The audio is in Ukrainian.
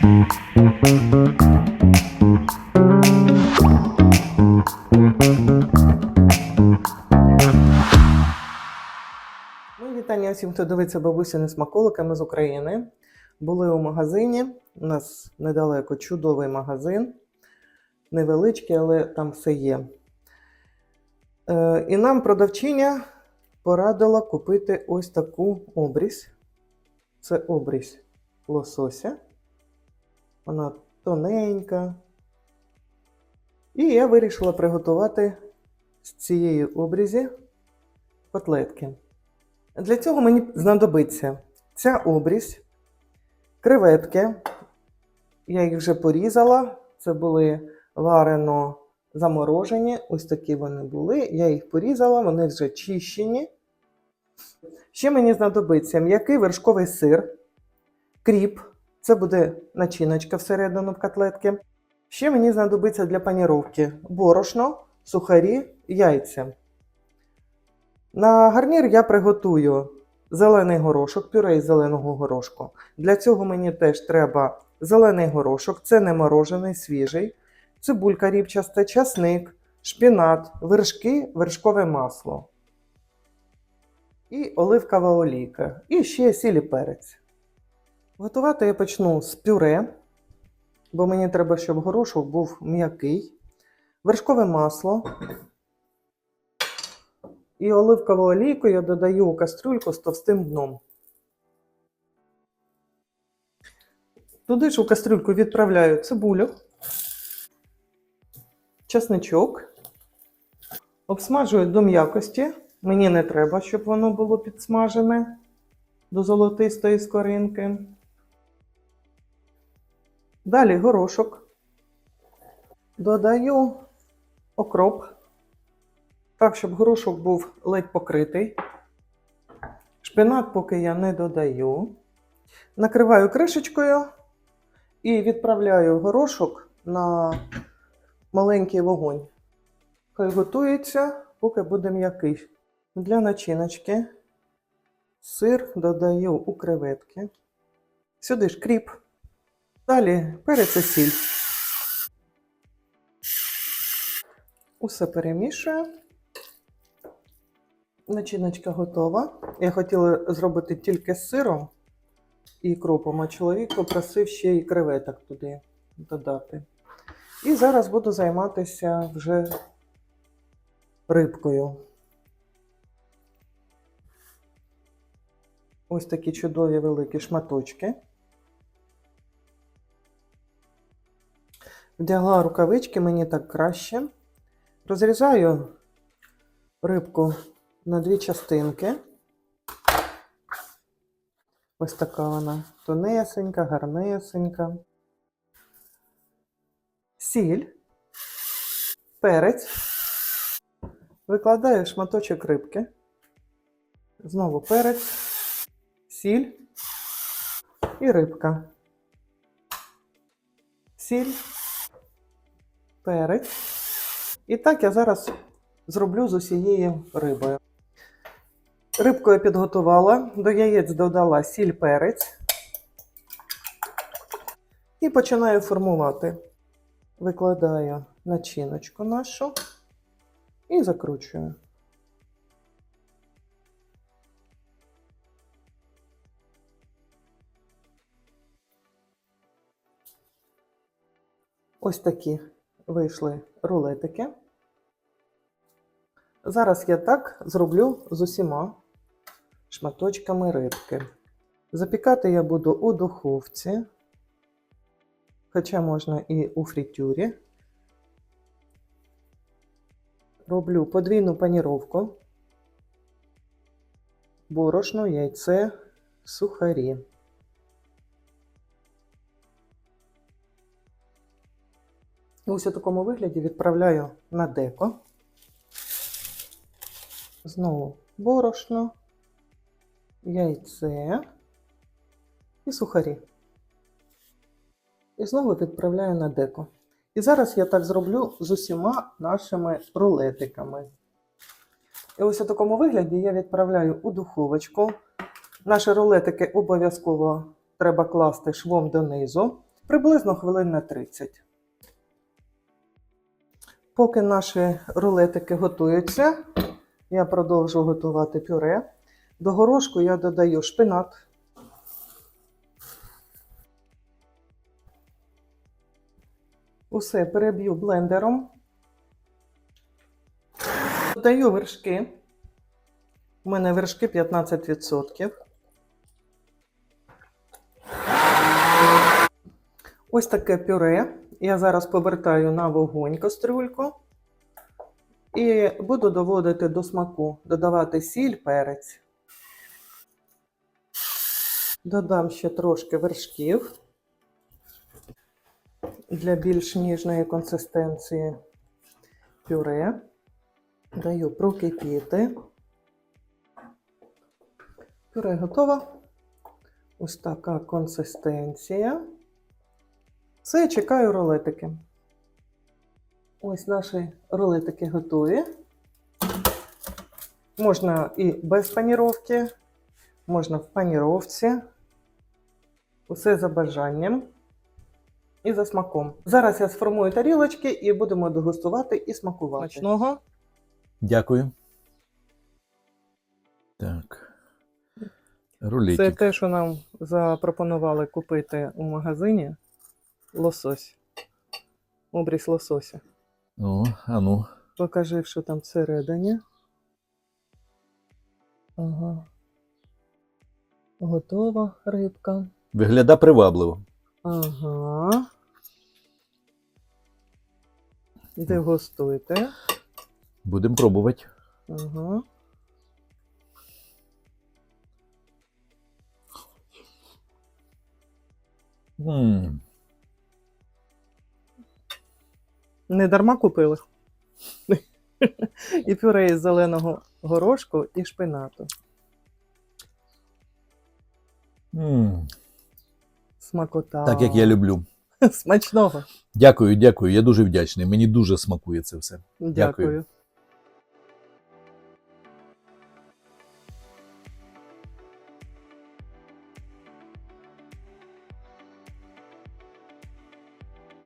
Вітання всім, хто дивиться бабусіни смаколиками з України. Були у магазині. У нас недалеко чудовий магазин. Невеличкий, але там все є. Е, і нам продавчиня порадила купити ось таку обрізь. Це обрізь лосося. Вона тоненька. І я вирішила приготувати з цієї обрізі котлетки. Для цього мені знадобиться ця обрізь, креветки. Я їх вже порізала. Це були варено заморожені. Ось такі вони були. Я їх порізала, вони вже чищені. Ще мені знадобиться м'який вершковий сир, кріп. Це буде начиночка всередину в котлетки. Ще мені знадобиться для паніровки борошно, сухарі, яйця. На гарнір я приготую зелений горошок, пюре із зеленого горошку. Для цього мені теж треба зелений горошок, це не морожений, свіжий, цибулька ріпчаста, часник, шпінат, вершки, вершкове масло. І оливкова олійка. І ще сіль перець. Готувати я почну з пюре, бо мені треба, щоб горошок був м'який, вершкове масло. І оливкову олійку я додаю у кастрюльку з товстим дном. Туди ж у кастрюльку відправляю цибулю, чесничок, обсмажую до м'якості. Мені не треба, щоб воно було підсмажене до золотистої скоринки. Далі горошок. Додаю окроп. Так, щоб горошок був ледь покритий. Шпинат поки я не додаю. Накриваю кришечкою і відправляю горошок на маленький вогонь. Хай готується, поки буде м'який. Для начиночки сир додаю у креветки. Сюди ж кріп. Далі перець сіль. Усе перемішую. Начиночка готова. Я хотіла зробити тільки з сиром і кропом, а чоловік попросив ще і креветок туди додати. І зараз буду займатися вже рибкою. Ось такі чудові великі шматочки. Вдягла рукавички, мені так краще. Розрізаю рибку на дві частинки. Ось така вона тонесенька, гарнесенька. Сіль, перець. Викладаю шматочок рибки. Знову перець, сіль і рибка. Сіль, перець. І так я зараз зроблю з усією рибою. Рибку я підготувала, до яєць додала сіль перець і починаю формувати. Викладаю начиночку нашу і закручую. Ось такі вийшли рулетики. Зараз я так зроблю з усіма шматочками рибки. Запікати я буду у духовці, хоча можна і у фритюрі. Роблю подвійну паніровку, борошно, яйце, сухарі. Ось у такому вигляді відправляю на деко. Знову борошно, яйце і сухарі. І знову відправляю на деко. І зараз я так зроблю з усіма нашими рулетиками. І ось у такому вигляді я відправляю у духовочку. Наші рулетики обов'язково треба класти швом донизу. Приблизно хвилин на 30. Поки наші рулетики готуються, я продовжу готувати пюре. До горошку я додаю шпинат. Усе переб'ю блендером. Додаю вершки. У мене вершки 15%. Ось таке пюре. Я зараз повертаю на вогонь кастрюльку і буду доводити до смаку, додавати сіль, перець. Додам ще трошки вершків для більш ніжної консистенції пюре. Даю прокипіти. Пюре готово. Ось така консистенція. Все, чекаю рулетики. Ось наші рулетики готові. Можна і без паніровки, можна в паніровці. Усе за бажанням і за смаком. Зараз я сформую тарілочки і будемо дегустувати і смакувати. Смачного. Дякую. Так. Це те, що нам запропонували купити у магазині. Лосось. Обріз лосося. О, а ну. Покажи, що там всередині. Ага. Готова рибка. Вигляда привабливо. Ага. Дегустуйте. Будемо пробувати. Ага. м Не дарма купили. І пюре із зеленого горошку і шпинату. Mm. Смакота. Так як я люблю. Смачного. Дякую, дякую. Я дуже вдячний. Мені дуже смакує це все. Дякую. Дякую.